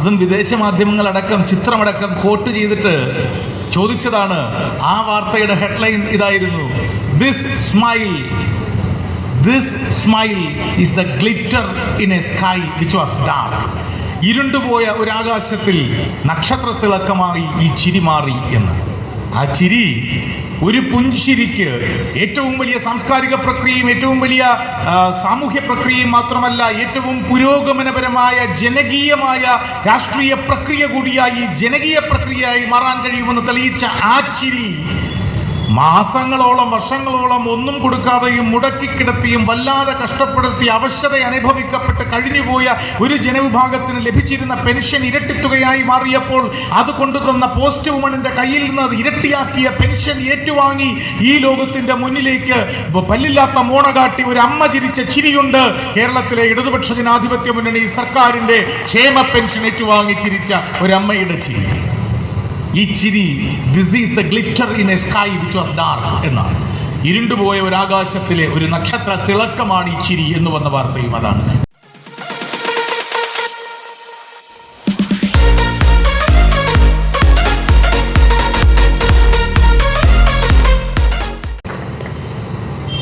അതും വിദേശ മാധ്യമങ്ങളടക്കം ചിത്രമടക്കം കോട്ട് ചെയ്തിട്ട് ചോദിച്ചതാണ്. ആ വാർത്തയുടെ ഹെഡ്ലൈൻ ഇതായിരുന്നു. This smile this smile is the glitter in a sky which was dark ഇരുണ്ടുപോയ ഒരു ആകാശത്തിൽ നക്ഷത്ര തിളക്കമായി ഈ ചിരി മാറി എന്ന്. ആ ചിരി ഒരു പുഞ്ചിരിക്ക് ഏറ്റവും വലിയ സാംസ്കാരിക പ്രക്രിയയും ഏറ്റവും വലിയ സാമൂഹ്യ പ്രക്രിയയും മാത്രമല്ല ഏറ്റവും പുരോഗമനപരമായ ജനകീയമായ രാഷ്ട്രീയ പ്രക്രിയ കൂടിയായി ജനകീയ പ്രക്രിയയായി മാറാൻ കഴിയുമെന്ന് തെളിയിച്ച ആ ചിരി. മാസങ്ങളോളം വർഷങ്ങളോളം ഒന്നും കൊടുക്കാതെയും മുടക്കിക്കിടത്തിയും വല്ലാതെ കഷ്ടപ്പെടുത്തി അവശത അനുഭവിക്കപ്പെട്ട് കഴിഞ്ഞുപോയ ഒരു ജനവിഭാഗത്തിന് ലഭിച്ചിരുന്ന പെൻഷൻ ഇരട്ടിത്തുകയായി മാറിയപ്പോൾ അത് കൊണ്ടുതന്ന പോസ്റ്റ് വുമണിന്റെ കയ്യിൽ നിന്ന് അത് ഇരട്ടിയാക്കിയ പെൻഷൻ ഏറ്റുവാങ്ങി ഈ ലോകത്തിന്റെ മുന്നിലേക്ക് പല്ലില്ലാത്ത മോണ കാട്ടി ഒരു അമ്മ ചിരിച്ച ചിരിയുണ്ട്. കേരളത്തിലെ ഇടതുപക്ഷ ജനാധിപത്യ മുന്നണി സർക്കാരിന്റെ ക്ഷേമ പെൻഷൻ ഏറ്റുവാങ്ങി ചിരിച്ച ഒരു അമ്മയുടെ ചിരി. ഈ ചിരി this is the glitter in a sky which was dark എന്നാണ്. ഇരുണ്ടുപോയ ഒരു ആകാശത്തിലെ ഒരു നക്ഷത്ര തിളക്കമാണ് ഈ ചിരി എന്ന് വന്ന വാർത്തയും അതാണ്.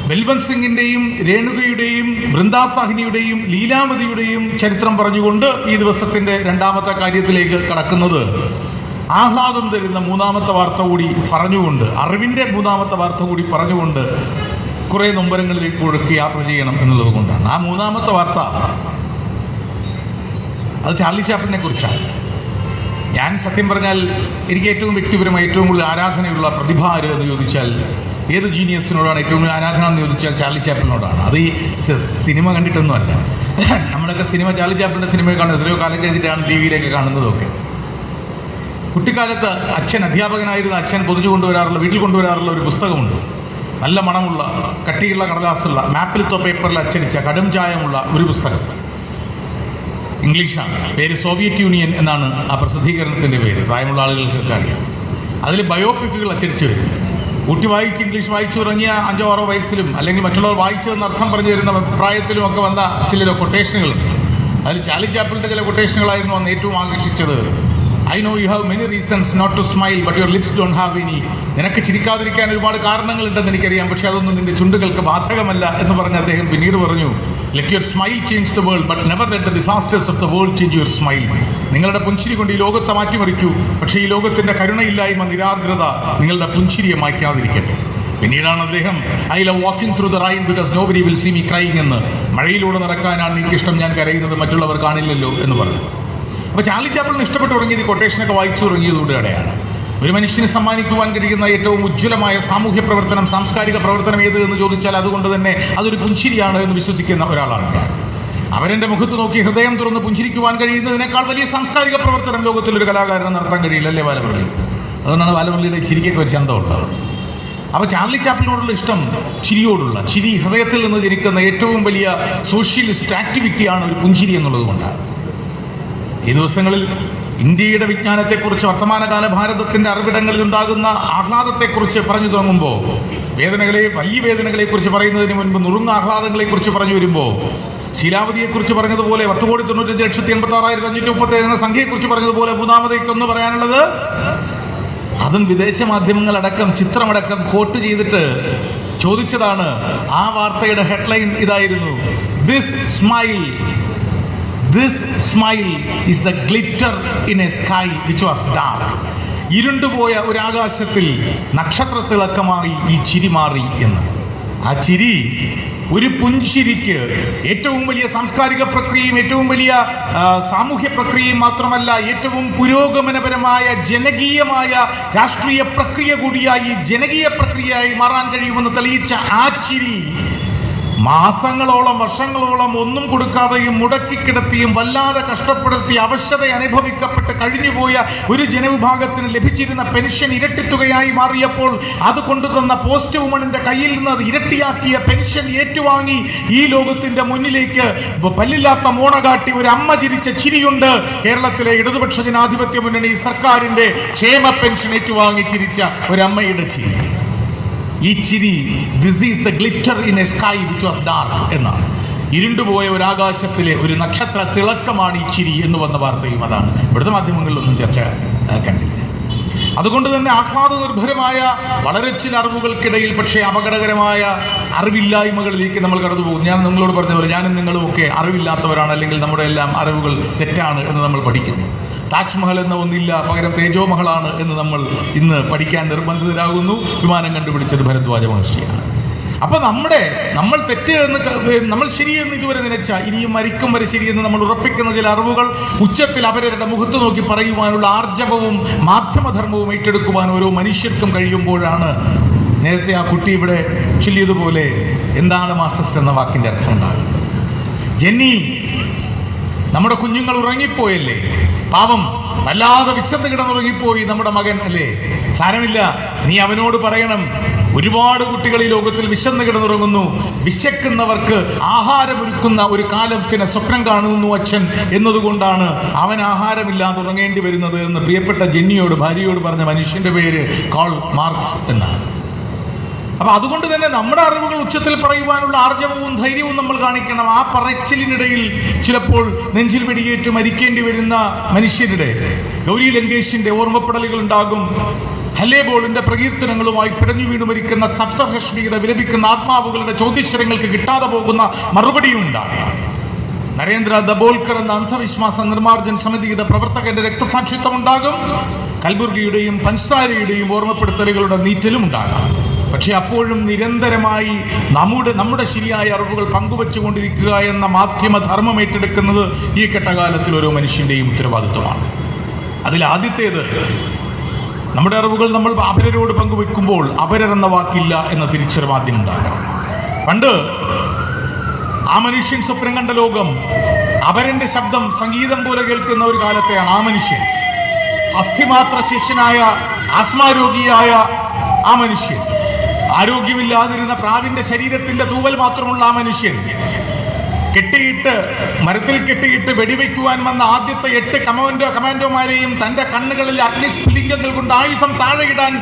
ബൽവന്ത് സിംഗിന്റെയും രേണുകയുടെയും വൃന്ദാസാഹിനിയുടെയും ലീലാമതിയുടെയും ചരിത്രം പറഞ്ഞുകൊണ്ട് ഈ ദിവസത്തിന്റെ രണ്ടാമത്തെ കാര്യത്തിലേക്ക് കടക്കുന്നത് ആഹ്ലാദം തരുന്ന മൂന്നാമത്തെ വാർത്ത കൂടി പറഞ്ഞുകൊണ്ട് അറിവിന്റെ മൂന്നാമത്തെ വാർത്ത കൂടി പറഞ്ഞുകൊണ്ട് കുറേ നൊമ്പരങ്ങളിലേക്ക് ഒഴുക്കി യാത്ര ചെയ്യണം എന്നുള്ളത് കൊണ്ടാണ്. ആ മൂന്നാമത്തെ വാർത്ത അത് ചാർലി ചാപ്പിനെ കുറിച്ചാണ്. ഞാൻ സത്യം പറഞ്ഞാൽ എനിക്ക് ഏറ്റവും വ്യക്തിപരമായി ഏറ്റവും കൂടുതൽ ആരാധനയുള്ള പ്രതിഭ ആര് എന്ന് ചോദിച്ചാൽ ഏത് ജീനിയസിനോടാണ് ഏറ്റവും കൂടുതൽ ആരാധന എന്ന് ചോദിച്ചാൽ ചാർലി ചാപ്പിനോടാണ് അത് ഈ സിനിമ കണ്ടിട്ടൊന്നുമല്ല. നമ്മളൊക്കെ സിനിമ ചാർലി ചാപ്പിന്റെ സിനിമ കാണുന്നത് എത്രയോ കാലം കഴിഞ്ഞിട്ടാണ് ടി വിയിലൊക്കെ കാണുന്നതൊക്കെ. കുട്ടിക്കാലത്ത് അച്ഛൻ അധ്യാപകനായിരുന്ന അച്ഛൻ പൊതിഞ്ഞു കൊണ്ടുവരാറുള്ള വീട്ടിൽ കൊണ്ടുവരാറുള്ള ഒരു പുസ്തകമുണ്ട്. നല്ല മണമുള്ള കട്ടിയുള്ള കടലാസുള്ള മാപ്പിലത്തോ പേപ്പറിൽ അച്ചടിച്ച കടും ചായമുള്ള ഒരു പുസ്തകം. ഇംഗ്ലീഷാണ്. പേര് സോവിയറ്റ് യൂണിയൻ എന്നാണ് ആ പ്രസിദ്ധീകരണത്തിന്റെ പേര്. പ്രായമുള്ള ആളുകൾക്കൊക്കെ അറിയാം. അതിൽ ബയോപിക്കുകൾ അച്ചടിച്ച് വരും. കൂട്ടി വായിച്ച് ഇംഗ്ലീഷ് വായിച്ചു തുടങ്ങിയ അഞ്ചോ ആറോ വയസ്സിലും അല്ലെങ്കിൽ മറ്റുള്ളവർ വായിച്ചതെന്ന് അർത്ഥം പറഞ്ഞു തരുന്ന അഭിപ്രായത്തിലും ഒക്കെ വന്ന ചില കൊട്ടേഷനുകളുണ്ട് അതിൽ ചാലിച്ചാപ്പിളിന്റെ ചില കൊട്ടേഷനുകളായിരുന്നു അന്ന് ഏറ്റവും ആകർഷിച്ചത്. I know you have many reasons not to smile but your lips don't have any നിനക്ക് ചിരിക്കാതിരിക്കാൻ ഒരുപാട് കാരണങ്ങളുണ്ടെന്ന് എനിക്കറിയാം പക്ഷേ അതൊന്നും നിന്റെ ചുണ്ടുകൾക്ക് ബാധകമല്ല എന്ന് പറഞ്ഞ് അദ്ദേഹം പിന്നീട് പറഞ്ഞു let your smile change the world but never let the disasters of the world change your smile നിങ്ങളുടെ പുഞ്ചിരി കൊണ്ട് ഈ ലോകത്തെ മാറ്റിമറിക്കൂ പക്ഷേ ഈ ലോകത്തിന്റെ കരുണയില്ലായ്മ നിരാർദ്രത നിങ്ങളുടെ പുഞ്ചിരിയെ മായ്ക്കാതിരിക്കട്ടെ. പിന്നീടാണ് അദ്ദേഹം I love walking through the rain because nobody will see me crying എന്ന്. മഴയിലൂടെ നടക്കാനാണ് എനിക്കിഷ്ടം ഞാൻ കരയുന്നത് മറ്റുള്ളവർ കാണില്ലല്ലോ എന്ന് പറഞ്ഞു. അപ്പോൾ ചാർലി ചാപ്പിളിന് ഇഷ്ടപ്പെട്ട് തുടങ്ങിയത് കൊട്ടേഷനൊക്കെ വായിച്ചു തുടങ്ങിയതോടെയാണ് ഒരു മനുഷ്യന് സമ്മാനിക്കുവാൻ കഴിയുന്ന ഏറ്റവും ഉജ്ജ്വലമായ സാമൂഹ്യ പ്രവർത്തനം സാംസ്കാരിക പ്രവർത്തനം ഏത് എന്ന് ചോദിച്ചാൽ അതുകൊണ്ട് തന്നെ അതൊരു പുഞ്ചിരിയാണ് എന്ന് വിശ്വസിക്കുന്ന ഒരാളാണ് ഞാൻ. അവരെന്റെ മുഖത്ത് നോക്കി ഹൃദയം തുറന്ന് പുഞ്ചിരിക്കുവാൻ കഴിയുന്നതിനേക്കാൾ വലിയ സാംസ്കാരിക പ്രവർത്തനം ലോകത്തിൽ ഒരു കലാകാരന് നടത്താൻ കഴിയില്ല അല്ലേ ബാലമുരളി? അതുകൊണ്ടാണ് ബാലമുരളിയുടെ ചിരിക്കൊക്കെ ഒരു ചന്തമുള്ളത് അപ്പോൾ ചാർലി ചാപ്പിളിനോടുള്ള ഇഷ്ടം ചിരിയോടുള്ള ചിരി ഹൃദയത്തിൽ നിന്ന് ജനിക്കുന്ന ഏറ്റവും വലിയ സോഷ്യലിസ്റ്റ് ആക്ടിവിറ്റിയാണ് ഒരു പുഞ്ചിരി എന്നുള്ളത് കൊണ്ടാണ്. ഈ ദിവസങ്ങളിൽ ഇന്ത്യയുടെ വിജ്ഞാനത്തെക്കുറിച്ച് വർത്തമാനകാല ഭാരതത്തിന്റെ അറിവിടങ്ങളിൽ ഉണ്ടാകുന്ന ആഹ്ലാദത്തെക്കുറിച്ച് പറഞ്ഞു തുടങ്ങുമ്പോൾ വേദനകളെ വലിയ വേദനകളെക്കുറിച്ച് പറയുന്നതിന് മുൻപ് നുറുങ്ങ ആഹ്ലാദങ്ങളെക്കുറിച്ച് പറഞ്ഞു വരുമ്പോൾ ശീലാവതിയെക്കുറിച്ച് പറഞ്ഞതുപോലെ പത്ത് കോടി തൊണ്ണൂറ്റഞ്ച് ലക്ഷത്തി എൺപത്തി ആറായിരത്തി അഞ്ഞൂറ്റി മുപ്പത്തി ഏഴ് എന്ന സംഖ്യയെക്കുറിച്ച് പറഞ്ഞതുപോലെ മൂന്നാമതേക്കൊന്ന് പറയാനുള്ളത് അതും വിദേശ മാധ്യമങ്ങളടക്കം ചിത്രമടക്കം കോട്ട് ചെയ്തിട്ട് ചോദിച്ചതാണ് ആ വാർത്തയുടെ ഹെഡ്ലൈൻ ഇതായിരുന്നു this smile this smile is the glitter in a sky which was dark ഇരുണ്ടുപോയ ഒരു ആകാശത്തിൽ നക്ഷത്ര തിളക്കമായി ഈ ചിരി മാറി എന്ന്. ആ ചിരി ഒരു പുഞ്ചിരിക്ക് ഏറ്റവും വലിയ സാംസ്കാരിക പ്രക്രിയയും ഏറ്റവും വലിയ സാമൂഹ്യ പ്രക്രിയയും മാത്രമല്ല ഏറ്റവും പുരോഗമനപരമായ ജനകീയമായ രാഷ്ട്രീയ പ്രക്രിയ കൂടിയായി ജനകീയ പ്രക്രിയയായി മാറാൻ കഴിയുമെന്ന് തെളിയിച്ച ആ ചിരി മാസങ്ങളോളം വർഷങ്ങളോളം ഒന്നും കൊടുക്കാതെയും മുടക്കിക്കിടത്തിയും വല്ലാതെ കഷ്ടപ്പെടുത്തി അവശ്യത അനുഭവിക്കപ്പെട്ട് കഴിഞ്ഞുപോയ ഒരു ജനവിഭാഗത്തിന് ലഭിച്ചിരുന്ന പെൻഷൻ ഇരട്ടിത്തുകയായി മാറിയപ്പോൾ അത് കൊണ്ടുതന്ന പോസ്റ്റ് വുമണിന്റെ കയ്യിൽ നിന്ന് അത് ഇരട്ടിയാക്കിയ പെൻഷൻ ഏറ്റുവാങ്ങി ഈ ലോകത്തിന്റെ മുന്നിലേക്ക് പല്ലില്ലാത്ത മോണ കാട്ടി ഒരു അമ്മ ചിരിച്ച ചിരിയുണ്ട്. കേരളത്തിലെ ഇടതുപക്ഷ ജനാധിപത്യ മുന്നണി സർക്കാരിന്റെ ക്ഷേമ പെൻഷൻ ഏറ്റുവാങ്ങി ചിരിച്ച ഒരു അമ്മയുടെ ചിരി. ഈ ചിരി this is the glitter in a sky which was dark എന്നാണ് ഇരുണ്ടുപോയ ഒരു ആകാശത്തിലെ ഒരു നക്ഷത്ര തിളക്കമാണ് ഈ ചിരി എന്ന് വന്ന വാർത്തയും അതാണ്. ഇവിടുത്തെ മാധ്യമങ്ങളിലൊന്നും ചർച്ച കണ്ടില്ല. അതുകൊണ്ട് തന്നെ ആഹ്ലാദ നിർഭരമായ വളരെ ചില അറിവുകൾക്കിടയിൽ പക്ഷേ അപകടകരമായ അറിവില്ലായ്മകളിലേക്ക് നമ്മൾ കടന്നു പോകും ഞാൻ നിങ്ങളോട് പറഞ്ഞ പോലെ ഞാനും നിങ്ങളും ഒക്കെ അറിവില്ലാത്തവരാണ് അല്ലെങ്കിൽ നമ്മുടെ എല്ലാം അറിവുകൾ തെറ്റാണ് എന്ന് നമ്മൾ പഠിക്കുന്നു. താജ്മഹൽ എന്ന ഒന്നില്ല പകരം തേജോമഹളാണ് എന്ന് നമ്മൾ ഇന്ന് പഠിക്കാൻ നിർബന്ധിതരാകുന്നു. വിമാനം കണ്ടുപിടിച്ചത് ഭരദ്വാജ മഹർഷിയാണ്. അപ്പൊ നമ്മുടെ നമ്മൾ തെറ്റ് എന്ന് നമ്മൾ ശരിയെന്ന് ഇതുവരെ നിലച്ച ഇനിയും മരിക്കും വരെ ശരിയെന്ന് നമ്മൾ ഉറപ്പിക്കുന്ന ചില അറിവുകൾ ഉച്ചത്തിൽ അവരുടെ മുഖത്ത് നോക്കി പറയുവാനുള്ള ആർജവവും മാധ്യമധർമ്മവും ഏറ്റെടുക്കുവാൻ ഓരോ മനുഷ്യർക്കും കഴിയുമ്പോഴാണ് നേരത്തെ ആ കുട്ടി ഇവിടെ ചൊല്ലിയതുപോലെ എന്താണ് മാസസ്റ്റ് എന്ന വാക്കിന്റെ അർത്ഥം ഉണ്ടാകുന്നത്. ജെന്നി നമ്മുടെ കുഞ്ഞുങ്ങൾ ഉറങ്ങിപ്പോയല്ലേ? പാവം വല്ലാതെ വിശന്ന് കിടന്നുറങ്ങിപ്പോയി നമ്മുടെ മകൻ അല്ലേ? സാരമില്ല നീ അവനോട് പറയണം. ഒരുപാട് കുട്ടികൾ ഈ ലോകത്തിൽ വിശന്ന് കിടന്നുറങ്ങുന്നു. വിശക്കുന്നവർക്ക് ആഹാരമൊരുക്കുന്ന ഒരു കാലത്തിന് സ്വപ്നം കാണുന്നു അച്ഛൻ എന്നതുകൊണ്ടാണ് അവൻ ആഹാരമില്ലാതെ ഉറങ്ങേണ്ടി വരുന്നത് എന്ന് പ്രിയപ്പെട്ട ജെന്നിയോട് ഭാര്യയോട് പറഞ്ഞ മനുഷ്യന്റെ പേര് കാൾ മാർക്സ് എന്നാണ്. അപ്പൊ അതുകൊണ്ട് തന്നെ നമ്മുടെ അറിവുകൾ ഉച്ചത്തിൽ പറയുവാനുള്ള ആർജവവും ധൈര്യവും നമ്മൾ കാണിക്കണം. ആ പറച്ചിലിനിടയിൽ ചിലപ്പോൾ നെഞ്ചിൽ വെടിയേറ്റ് മരിക്കേണ്ടി വരുന്ന മനുഷ്യരുടെ ഗൗരി ലങ്കേഷിന്റെ ഓർമ്മപ്പെടലുകൾ ഉണ്ടാകും. ഹല്ലേബോളിന്റെ പ്രകീർത്തനങ്ങളുമായി പിടഞ്ഞു വീണു മരിക്കുന്ന സപ്തഹഷ്മിയുടെ വിലപിക്കുന്ന ആത്മാവുകളുടെ ചോദ്യശ്വരങ്ങൾക്ക് കിട്ടാതെ പോകുന്ന മറുപടിയും ഉണ്ടാകും. നരേന്ദ്ര ദബോൽക്കർ എന്ന അന്ധവിശ്വാസ നിർമ്മാർജൻ സമിതിയുടെ പ്രവർത്തകന്റെ രക്തസാക്ഷിത്വം ഉണ്ടാകും. കൽബുർഗിയുടെയും പൻസാരയുടെയും ഓർമ്മപ്പെടുത്തലുകളുടെ നീറ്റലും ഉണ്ടാകാം. പക്ഷെ അപ്പോഴും നിരന്തരമായി നമ്മുടെ നമ്മുടെ ശരിയായ അറിവുകൾ പങ്കുവച്ചുകൊണ്ടിരിക്കുക എന്ന മാധ്യമ ധർമ്മം ഏറ്റെടുക്കുന്നത് ഈ കെട്ടകാലത്തിൽ ഓരോ മനുഷ്യന്റെയും ഉത്തരവാദിത്വമാണ്. അതിൽ ആദ്യത്തേത് നമ്മുടെ അറിവുകൾ നമ്മൾ അവരരോട് പങ്കുവെക്കുമ്പോൾ അവരെന്ന വാക്കില്ല എന്ന തിരിച്ചറിവ് ആദ്യം ഉണ്ടാകണം. പണ്ട് ആ മനുഷ്യൻ സ്വപ്നം കണ്ട ലോകം അവരന്റെ ശബ്ദം സംഗീതം പോലെ കേൾക്കുന്ന ഒരു കാലത്തെയാണ് ആ മനുഷ്യൻ. അസ്ഥിമാത്ര ശിഷ്യനായ ആസ്മാരോഗിയായ ആ മനുഷ്യൻ. ആരോഗ്യമില്ലാതിരുന്ന പ്രാവിന്റെ ശരീരത്തിന്റെ തൂവൽ മാത്രമുള്ള ആ മനുഷ്യൻ കെട്ടിയിട്ട് മരത്തിൽ കെട്ടിയിട്ട് വെടിവെക്കുവാൻ വന്ന ആദ്യത്തെ എട്ട് കമാൻഡോ കമാൻഡോമാരെയും തന്റെ കണ്ണുകളിൽ അഗ്നിസ്ഫുലിംഗങ്ങൾ കൊണ്ട് ആയുധം താഴെയിടാൻ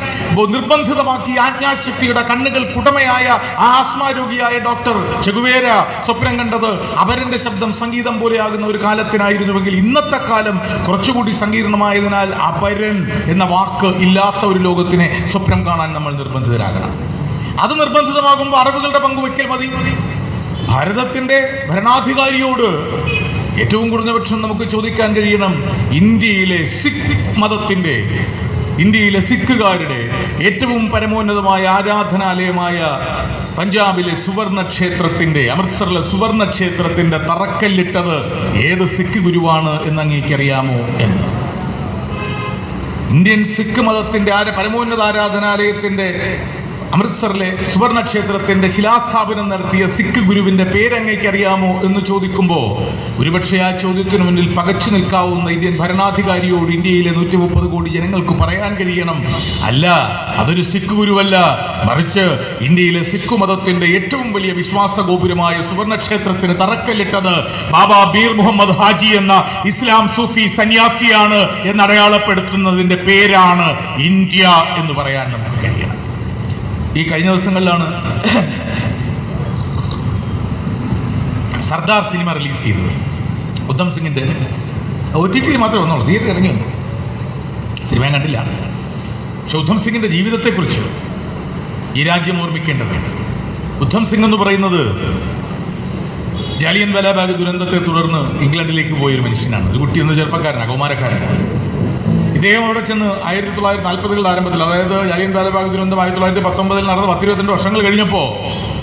നിർബന്ധിതമാക്കി ആജ്ഞാശക്തിയുടെ കണ്ണുകൾ കുടമയായ ആ ആസ്മാരോഗിയായ ഡോക്ടർ ചെകുവേര സ്വപ്നം കണ്ടത് അവരന്റെ ശബ്ദം സംഗീതം പോലെയാകുന്ന ഒരു കാലത്തിനായിരുന്നുവെങ്കിൽ ഇന്നത്തെ കാലം കുറച്ചുകൂടി സങ്കീർണമായതിനാൽ അപരൻ എന്ന വാക്ക് ഇല്ലാത്ത ഒരു ലോകത്തിനെ സ്വപ്നം കാണാൻ നമ്മൾ നിർബന്ധിതരാകണം. അത് നിർബന്ധിതമാകുമ്പോൾ അറബുകളുടെ പങ്ക് വയ്ക്കൽ മതി. ഭാരതത്തിന്റെ ഭരണാധികാരിയോട് ഏറ്റവും കുറഞ്ഞപക്ഷം നമുക്ക് ചോദിക്കാൻ കഴിയണം ഇന്ത്യയിലെ സിഖ് മതത്തിന്റെ ഇന്ത്യയിലെ സിഖുകാരുടെ ഏറ്റവും പരമോന്നതമായ ആരാധനാലയമായ പഞ്ചാബിലെ സുവർണ ക്ഷേത്രത്തിന്റെ അമൃത്സറിലെ സുവർണ ക്ഷേത്രത്തിന്റെ തറക്കല്ലിട്ടത് ഏത് സിഖ് ഗുരുവാണ് എന്ന് അങ്ങേക്കറിയാമോ എന്ന്. ഇന്ത്യൻ സിഖ് മതത്തിന്റെ ആര പരമോന്നത ആരാധനാലയത്തിന്റെ അമൃത്സറിലെ സുവർണ ക്ഷേത്രത്തിന്റെ ശിലാസ്ഥാപനം നടത്തിയ സിഖ് ഗുരുവിന്റെ പേരങ്ങയ്ക്ക് അറിയാമോ എന്ന് ചോദിക്കുമ്പോൾ ഒരുപക്ഷെ ആ ചോദ്യത്തിനു മുന്നിൽ പകച്ചു നിൽക്കാവുന്ന ഇന്ത്യൻ ഭരണാധികാരിയോട് ഇന്ത്യയിലെ നൂറ്റി മുപ്പത് കോടി ജനങ്ങൾക്ക് പറയാൻ കഴിയണം. അല്ല അതൊരു സിഖ് ഗുരുവല്ല. മറിച്ച് ഇന്ത്യയിലെ സിഖ് മതത്തിന്റെ ഏറ്റവും വലിയ വിശ്വാസ ഗോപുരമായ സുവർണ ക്ഷേത്രത്തിന് തറക്കല്ലിട്ടത് ബാബ ബീർ മുഹമ്മദ് ഹാജി എന്ന ഇസ്ലാം സൂഫി സന്യാസിയാണ് എന്ന് അടയാളപ്പെടുത്തുന്നതിന്റെ പേരാണ് ഇന്ത്യ എന്ന് പറയാൻ നമുക്ക് ഈ കഴിഞ്ഞ ദിവസങ്ങളിലാണ് സർദാർ സിനിമ റിലീസ് ചെയ്തത്. ഉദ്ധം സിംഗിന്റെ ഒ ടി ടി മാത്രമേ വന്നുള്ളൂ. തിയേറ്റർ ഇറങ്ങി വന്നു. സിനിമ കണ്ടില്ല. പക്ഷെ ഉദ്ധം സിംഗിന്റെ ജീവിതത്തെക്കുറിച്ച് ഈ രാജ്യം ഓർമ്മിക്കേണ്ടതുണ്ട് ഉദ്ധം സിംഗ് എന്ന് പറയുന്നത് ജാലിയൻ വലാബാഗ് ദുരന്തത്തെ തുടർന്ന് ഇംഗ്ലണ്ടിലേക്ക് പോയൊരു മനുഷ്യനാണ്. ഒരു കുട്ടി എന്ന ചെറുപ്പക്കാരനാണ് കൗമാരക്കാരനാണ്. ഇദ്ദേഹം അവിടെ ചെന്ന് ആയിരത്തി തൊള്ളായിരത്തി നാൽപ്പതുകളുടെ ആരംഭത്തിൽ അതായത് ജാലിയൻ വാലാബാഗ് ദുരന്തം ആയിരത്തി തൊള്ളായിരത്തി പത്തൊമ്പതിൽ നടന്ന പത്തിരുപത്തിരണ്ട് വർഷങ്ങൾ കഴിഞ്ഞപ്പോൾ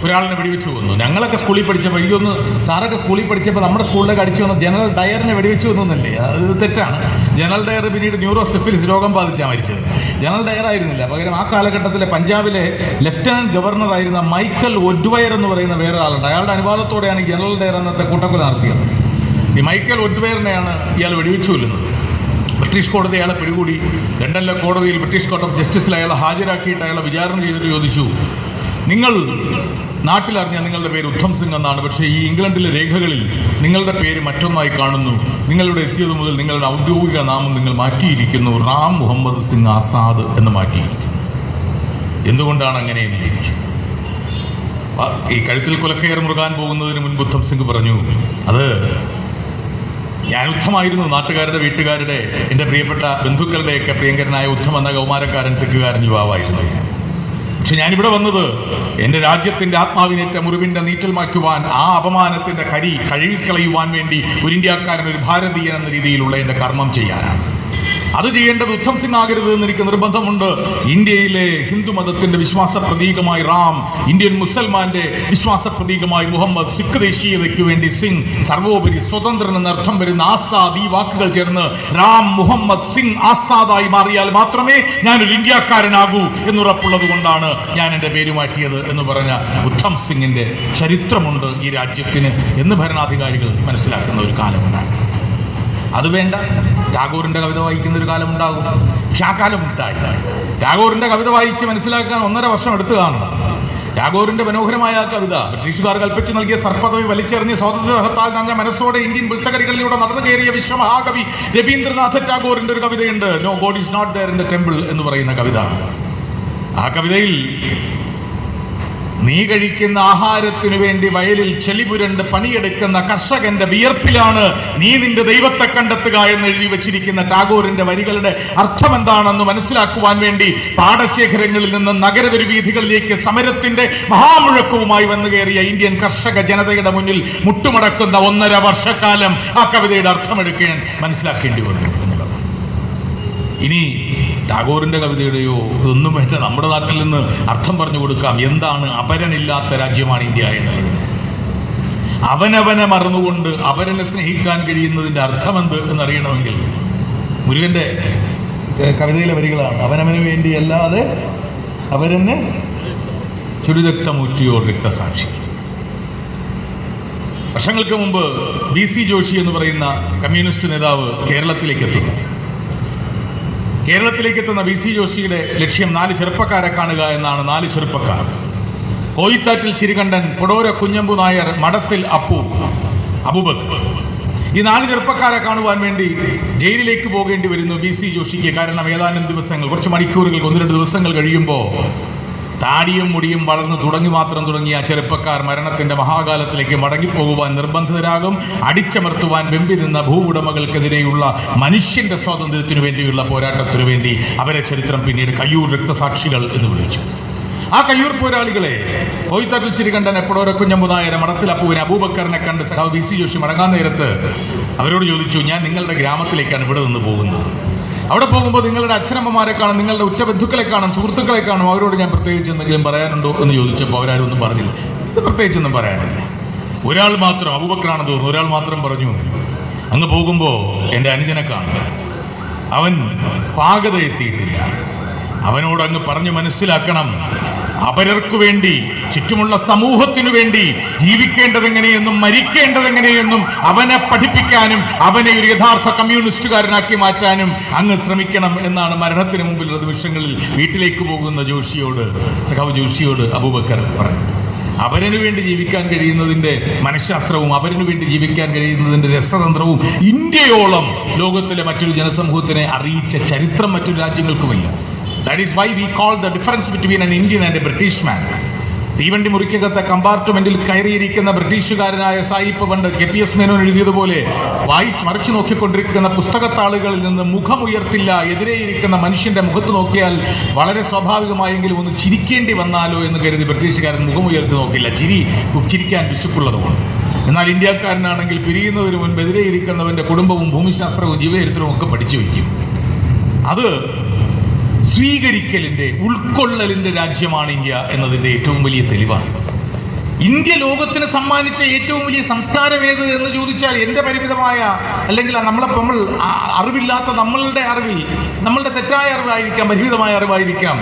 ഒരാളിനെ വെടിവെച്ച് വന്നു. ഞങ്ങളൊക്കെ സ്കൂളിൽ പഠിച്ചപ്പോൾ എനിക്കൊന്ന് സാറൊക്കെ സ്കൂളിൽ പഠിച്ചപ്പോൾ നമ്മുടെ സ്കൂളിലേക്ക് അടിച്ചു വന്ന ജനറൽ ഡയറിനെ വെടിവെച്ച് കൊന്നല്ലേ അത് തെറ്റാണ്. ജനറൽ ഡയർ പിന്നീട് ന്യൂറോ സിഫിലിസ് രോഗം ബാധിച്ചാണ് മരിച്ചത്. ജനറൽ ഡയർ ആയിരുന്നില്ല. പകരം ആ കാലഘട്ടത്തിലെ പഞ്ചാബിലെ ലഫ്റ്റനന്റ് ഗവർണർ ആയിരുന്ന മൈക്കൽ ഒഡ്വയർ എന്ന് പറയുന്ന വേറെ ആളുണ്ട്. അയാളുടെ അനുവാദത്തോടെയാണ് ജനറൽ ഡയർ അന്നത്തെ കൂട്ടക്കൊല നടത്തിയത്. ഈ മൈക്കൽ ഒഡ്വയറിനെയാണ് ഇയാൾ വെടിവെച്ചു കൊല്ലുന്നത്. ബ്രിട്ടീഷ് കോടതി അയാളെ പിടികൂടി. ലണ്ടനിലെ കോടതിയിൽ ബ്രിട്ടീഷ് കോർട്ട് ഓഫ് ജസ്റ്റിസിൽ അയാളെ ഹാജരാക്കിയിട്ട് അയാളെ വിചാരണ ചെയ്തിട്ട് ചോദിച്ചു നിങ്ങൾ നാട്ടിലറിഞ്ഞ നിങ്ങളുടെ പേര് ഉദ്ധം സിംഗ് എന്നാണ്. പക്ഷേ ഈ ഇംഗ്ലണ്ടിലെ രേഖകളിൽ നിങ്ങളുടെ പേര് മറ്റൊന്നായി കാണുന്നു. നിങ്ങളുടെ എത്തിയത് മുതൽ നിങ്ങളുടെ ഔദ്യോഗിക നാമം നിങ്ങൾ മാറ്റിയിരിക്കുന്നു. റാം മുഹമ്മദ് സിംഗ് ആസാദ് എന്ന് മാറ്റിയിരിക്കുന്നു. എന്തുകൊണ്ടാണ് അങ്ങനെ എന്ന് ചോദിച്ചു. ഈ കഴുത്തിൽ കുലക്കയർ മുറുകാൻ പോകുന്നതിന് മുൻപ് ഉദ്ധം സിംഗ് പറഞ്ഞു അത് ഞാൻ ഉദ്ധമായിരുന്നു നാട്ടുകാരുടെ വീട്ടുകാരുടെ എന്റെ പ്രിയപ്പെട്ട ബന്ധുക്കളുടെയൊക്കെ പ്രിയങ്കരനായ ഉദ്ധം എന്ന കൗമാരക്കാരൻ സിഖുകാരൻ യുവാവായിരുന്നു ഞാൻ. പക്ഷെ ഞാനിവിടെ വന്നത് എന്റെ രാജ്യത്തിന്റെ ആത്മാവിനേറ്റ മുറിവിന്റെ നീറ്റൽ മാറ്റുവാൻ ആ അപമാനത്തിന്റെ കരി കഴുകിക്കളയുവാൻ വേണ്ടി ഒരു ഇന്ത്യക്കാരൻ ഒരു ഭാരതീയൻ എന്ന രീതിയിലുള്ള എന്റെ കർമ്മം ചെയ്യാനാണ്. അത് ചെയ്യേണ്ടത് ഉത്തം സിംഗ് ആകരുത് എന്ന് എനിക്ക് നിർബന്ധമുണ്ട്. ഇന്ത്യയിലെ ഹിന്ദു മതത്തിന്റെ വിശ്വാസ പ്രതീകമായി റാം ഇന്ത്യൻ മുസൽമാന്റെ വിശ്വാസ പ്രതീകമായി മുഹമ്മദ് സിഖ് ദേശീയതയ്ക്ക് വേണ്ടി സിംഗ് സർവോപരി സ്വതന്ത്രൻ എന്നർത്ഥം വരുന്ന ആസാദ് ഈ വാക്കുകൾ ചേർന്ന് റാം മുഹമ്മദ് സിംഗ് ആസാദായി മാറിയാൽ മാത്രമേ ഞാനൊരു ഇന്ത്യക്കാരനാകൂ എന്നുറപ്പുള്ളത് കൊണ്ടാണ് ഞാൻ എന്റെ പേര് മാറ്റിയത് എന്ന് പറഞ്ഞ ഉത്തം സിംഗിന്റെ ചരിത്രമുണ്ട് ഈ രാജ്യത്തിന് എന്ന് ഭരണാധികാരികൾ മനസ്സിലാക്കുന്ന ഒരു കാലമുണ്ടായിരുന്നു. അത് വേണ്ട. ടാഗോറിന്റെ കവിത വായിക്കുന്ന ഒരു കാലം ഉണ്ടാകും. പക്ഷെ ആ കാലം ഉണ്ടായി. ടാഗോറിന്റെ കവിത വായിച്ച് മനസ്സിലാക്കാൻ ഒന്നര വർഷം എടുത്തു കാണണം ടാഗോറിന്റെ മനോഹരമായ കവിത ബ്രിട്ടീഷുകാർ കൽപ്പിച്ചു നൽകിയ സർപ്പദവി വലിച്ചെറിഞ്ഞ് സ്വാതന്ത്ര്യത്താൽ നിറഞ്ഞ മനസ്സോടെ ഇന്ത്യൻ പുൽത്തകരികളിലൂടെ നടന്നു കയറിയ വിശ്വമഹാകവി രവീന്ദ്രനാഥ ടാഗോറിന്റെ ഒരു കവിതയുണ്ട്. No God is not there in the temple എന്ന് പറയുന്ന കവിത. ആ കവിതയിൽ നീ കഴിക്കുന്ന ആഹാരത്തിനു വേണ്ടി വയലിൽ ചെളിപുരണ്ട് പണിയെടുക്കുന്ന കർഷകന്റെ വിയർപ്പിലാണ് നീ നിന്റെ ദൈവത്തെ കണ്ടെത്തുക എന്ന് എഴുതി വച്ചിരിക്കുന്ന ടാഗോറിന്റെ വരികളുടെ അർത്ഥം എന്താണെന്ന് മനസ്സിലാക്കുവാൻ വേണ്ടി പാടശേഖരങ്ങളിൽ നിന്ന് നഗരതൊരു വീഥികളിലേക്ക് സമരത്തിന്റെ മഹാമുഴക്കവുമായി വന്നു കയറിയ ഇന്ത്യൻ കർഷക ജനതയുടെ മുന്നിൽ മുട്ടുമടക്കുന്ന ഒന്നര വർഷക്കാലം ആ കവിതയുടെ അർത്ഥമെടുക്കാൻ മനസ്സിലാക്കേണ്ടി വന്നു. ഇനി ടാഗോറിന്റെ കവിതയുടെയോ ഇതൊന്നും വേണ്ട നമ്മുടെ നാട്ടിൽ നിന്ന് അർത്ഥം പറഞ്ഞു കൊടുക്കാം. എന്താണ് അപരനില്ലാത്ത രാജ്യമാണ് ഇന്ത്യ എന്നുള്ളത്? അവനവനെ മറന്നുകൊണ്ട് അവരനെ സ്നേഹിക്കാൻ കഴിയുന്നതിന്റെ അർത്ഥമെന്ത് എന്നറിയണമെങ്കിൽ മുരുകന്റെ കവിതയിലെ വരികളാണ്. അവനവന് വേണ്ടി അല്ലാതെ അവരെന്നെ ചുരുരക്തമൂറ്റിയോ രക്തസാക്ഷി വർഷങ്ങൾക്ക് മുമ്പ് ബി സി ജോഷി എന്ന് പറയുന്ന കമ്മ്യൂണിസ്റ്റ് നേതാവ് കേരളത്തിലേക്ക് എത്തുന്നു. കേരളത്തിലേക്ക് എത്തുന്ന വി സി ജോഷിയുടെ ലക്ഷ്യം നാല് ചെറുപ്പക്കാരെ കാണുക എന്നാണ് നാല് ചെറുപ്പക്കാർ. കോയിത്താറ്റിൽ ചിരികണ്ഠൻ കൊടോര കുഞ്ഞമ്പു നായർ മഠത്തിൽ അപ്പു അബുബക് ഈ നാല് ചെറുപ്പക്കാരെ കാണുവാൻ വേണ്ടി ജയിലിലേക്ക് പോകേണ്ടി വരുന്നു ബി സി ജോഷിക്ക്. കാരണം ഏതാനും ദിവസങ്ങൾ കുറച്ച് മണിക്കൂറുകൾ ഒന്ന് രണ്ട് ദിവസങ്ങൾ കഴിയുമ്പോൾ താടിയും മുടിയും വളർന്നു തുടങ്ങി മാത്രം തുടങ്ങിയ ചെറുപ്പക്കാർ മരണത്തിന്റെ മഹാകാലത്തിലേക്ക് മടങ്ങിപ്പോകുവാൻ നിർബന്ധിതരാകും. അടിച്ചമർത്തുവാൻ വെമ്പി നിന്ന ഭൂവുടമകൾക്കെതിരെയുള്ള മനുഷ്യന്റെ സ്വാതന്ത്ര്യത്തിനു വേണ്ടിയുള്ള പോരാട്ടത്തിനു വേണ്ടി അവരെ ചരിത്രം പിന്നീട് കയ്യൂർ രക്തസാക്ഷികൾ എന്ന് വിളിച്ചു. ആ കയ്യൂർ പോരാളികളെ കോയിത്തട്ടിൽ ചിരികണ്ഠൻ എപ്പോഴോ കുഞ്ഞമ്പുനായരെ മടത്തിൽ അപ്പുവിനെ അബൂബക്കറിനെ കണ്ട് സഹാവ് ബി സി ജോഷി മടങ്ങാൻ നേരത്ത് അവരോട് ചോദിച്ചു ഞാൻ നിങ്ങളുടെ ഗ്രാമത്തിലേക്കാണ് ഇവിടെ നിന്ന് പോകുന്നത്. അവിടെ പോകുമ്പോൾ നിങ്ങളുടെ അച്ഛനമ്മമാരെ കാണും നിങ്ങളുടെ ഉറ്റ ബന്ധുക്കളെ കാണും സുഹൃത്തുക്കളെ കാണും അവരോട് ഞാൻ പ്രത്യേകിച്ച് എന്തെങ്കിലും പറയാനുണ്ടോ എന്ന് ചോദിച്ചപ്പോൾ അവരാരും ഒന്നും പറഞ്ഞില്ല. ഇത് പ്രത്യേകിച്ചൊന്നും പറയാനില്ല. ഒരാൾ മാത്രം അബൂബക്കറാണെന്ന് തോന്നുന്നു ഒരാൾ മാത്രം പറഞ്ഞു. അങ്ങ് പോകുമ്പോൾ എന്റെ അനുജനെ കാണും അവൻ പാകത എത്തിയിട്ടില്ല. അവനോട് അങ്ങ് പറഞ്ഞു മനസ്സിലാക്കണം. അപരർക്കു വേണ്ടി ചുറ്റുമുള്ള സമൂഹത്തിനു വേണ്ടി ജീവിക്കേണ്ടതെങ്ങനെയെന്നും മരിക്കേണ്ടതെങ്ങനെയെന്നും അവനെ പഠിപ്പിക്കാനും അവനെ ഒരു യഥാർത്ഥ കമ്മ്യൂണിസ്റ്റുകാരനാക്കി മാറ്റാനും അങ്ങ് ശ്രമിക്കണം എന്നാണ് മരണത്തിന് മുമ്പിലുള്ള നിമിഷങ്ങളിൽ വീട്ടിലേക്ക് പോകുന്ന ജോഷിയോട് സഖാവ് ജോഷിയോട് അബൂബക്കർ പറഞ്ഞു അവരനു വേണ്ടി ജീവിക്കാൻ കഴിയുന്നതിന്റെ മനഃശാസ്ത്രവും അവരനു വേണ്ടി ജീവിക്കാൻ കഴിയുന്നതിന്റെ രസതന്ത്രവും ഇന്ത്യയോളം ലോകത്തിലെ മറ്റൊരു ജനസമൂഹത്തിനെ അറിയിച്ച ചരിത്രം മറ്റു രാജ്യങ്ങൾക്കുമില്ല. That is why we call the difference between an Indian and a British man തീവണ്ടി മുറിക്കകത്തെ കമ്പാർട്ട്മെന്റിൽ കയറിയിരിക്കുന്ന ബ്രിട്ടീഷുകാരനായ സായിപ്പ് പണ്ട് കെ പി എസ് മേനോൻ എഴുതിയതുപോലെ വായിച്ച് മറിച്ചു നോക്കിക്കൊണ്ടിരിക്കുന്ന പുസ്തകത്താളുകളിൽ നിന്ന് മുഖമുയർത്തില്ല എതിരെയിരിക്കുന്ന മനുഷ്യന്റെ മുഖത്ത് നോക്കിയാൽ വളരെ സ്വാഭാവികമായെങ്കിലും ഒന്ന് ചിരിക്കേണ്ടി വന്നാലോ എന്ന് കരുതി ബ്രിട്ടീഷുകാരൻ മുഖമുയർത്തി നോക്കില്ല. ചിരി ചിരിക്കാൻ വിശപ്പുള്ളതുകൊണ്ട്. എന്നാൽ ഇന്ത്യക്കാരനാണെങ്കിൽ പിരിയുന്നതിന് മുൻപ് എതിരെയിരിക്കുന്നവന്റെ കുടുംബവും ഭൂമിശാസ്ത്രവും ജീവചരിത്രവും ഒക്കെ പഠിച്ചു വയ്ക്കും. അത് സ്വീകരിക്കലിന്റെ ഉൾക്കൊള്ളലിന്റെ രാജ്യമാണ് ഇന്ത്യ എന്നതിന്റെ ഏറ്റവും വലിയ തെളിവാണ്. ഇന്ത്യ ലോകത്തിന് സമ്മാനിച്ച ഏറ്റവും വലിയ സംസ്കാരം ഏത് എന്ന് ചോദിച്ചാൽ എന്റെ പരിമിതമായ അല്ലെങ്കിൽ നമ്മളെ നമ്മൾ അറിവില്ലാത്ത നമ്മളുടെ അറിവിൽ നമ്മളുടെ തെറ്റായ അറിവായിരിക്കാം പരിമിതമായ അറിവായിരിക്കാം.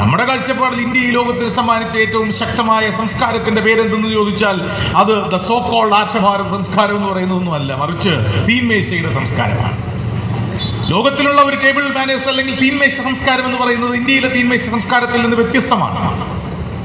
നമ്മുടെ കാഴ്ചപ്പാടിൽ ഇന്ത്യ ഈ ലോകത്തിന് സമ്മാനിച്ച ഏറ്റവും ശക്തമായ സംസ്കാരത്തിന്റെ പേരെന്തെന്ന് ചോദിച്ചാൽ അത് ദ സോ കോൾഡ് ആശഭാരത സംസ്കാരം എന്ന് പറയുന്നതൊന്നുമല്ല മറിച്ച് തീൻമേശയുടെ സംസ്കാരമാണ്. ലോകത്തിലുള്ള ഒരു ടേബിൾ മാനേഴ്സ് അല്ലെങ്കിൽ തീൻമേശ സംസ്കാരം എന്ന് പറയുന്നത് ഇന്ത്യയിലെ തീൻമേശ സംസ്കാരത്തിൽ നിന്ന് വ്യത്യസ്തമാണ്.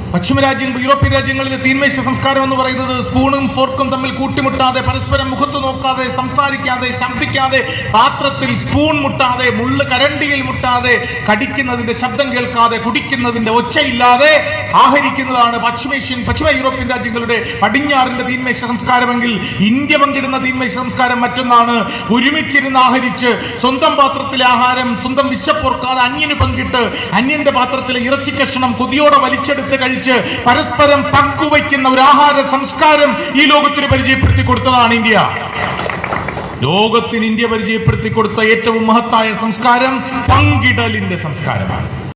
പശ്ചിമ രാജ്യങ്ങൾ യൂറോപ്യൻ രാജ്യങ്ങളിലെ തീന്മേശ സംസ്കാരം എന്ന് പറയുന്നത് സ്പൂണും ഫോർക്കും തമ്മിൽ കൂട്ടിമുട്ടാതെ പരസ്പരം മുഖത്ത് നോക്കാതെ സംസാരിക്കാതെ ശബ്ദിക്കാതെ പാത്രത്തിൽ സ്പൂൺ മുട്ടാതെ മുള്ള് കരണ്ടിയിൽ മുട്ടാതെ കടിക്കുന്നതിന്റെ ശബ്ദം കേൾക്കാതെ കുടിക്കുന്നതിന്റെ ഒച്ചയില്ലാതെ ആഹരിക്കുന്നതാണ് പശ്ചിമേഷ്യൻ പശ്ചിമ യൂറോപ്യൻ രാജ്യങ്ങളുടെ പടിഞ്ഞാറിന്റെ തീന്മേശ സംസ്കാരമെങ്കിൽ ഇന്ത്യ പങ്കിടുന്ന തീന്മേശ സംസ്കാരം മറ്റൊന്നാണ്. ഒരുമിച്ചിരുന്ന് ആഹരിച്ച് സ്വന്തം പാത്രത്തിലെ ആഹാരം സ്വന്തം വിശപ്പോർക്കാതെ അന്യന് പങ്കിട്ട് അന്യന്റെ പാത്രത്തിലെ ഇറച്ചി കഷ്ണം കൊതിയോടെ വലിച്ചെടുത്ത് കഴിച്ച് പരസ്പരം പങ്കുവയ്ക്കുന്ന ഒരു ആഹാര സംസ്കാരം ഈ ലോകത്തിന് പരിചയപ്പെടുത്തി കൊടുത്തതാണ് ഇന്ത്യ. ലോകത്തിന് ഇന്ത്യ പരിചയപ്പെടുത്തി കൊടുത്ത ഏറ്റവും മഹത്തായ സംസ്കാരം പങ്കിടലിന്റെ സംസ്കാരമാണ്.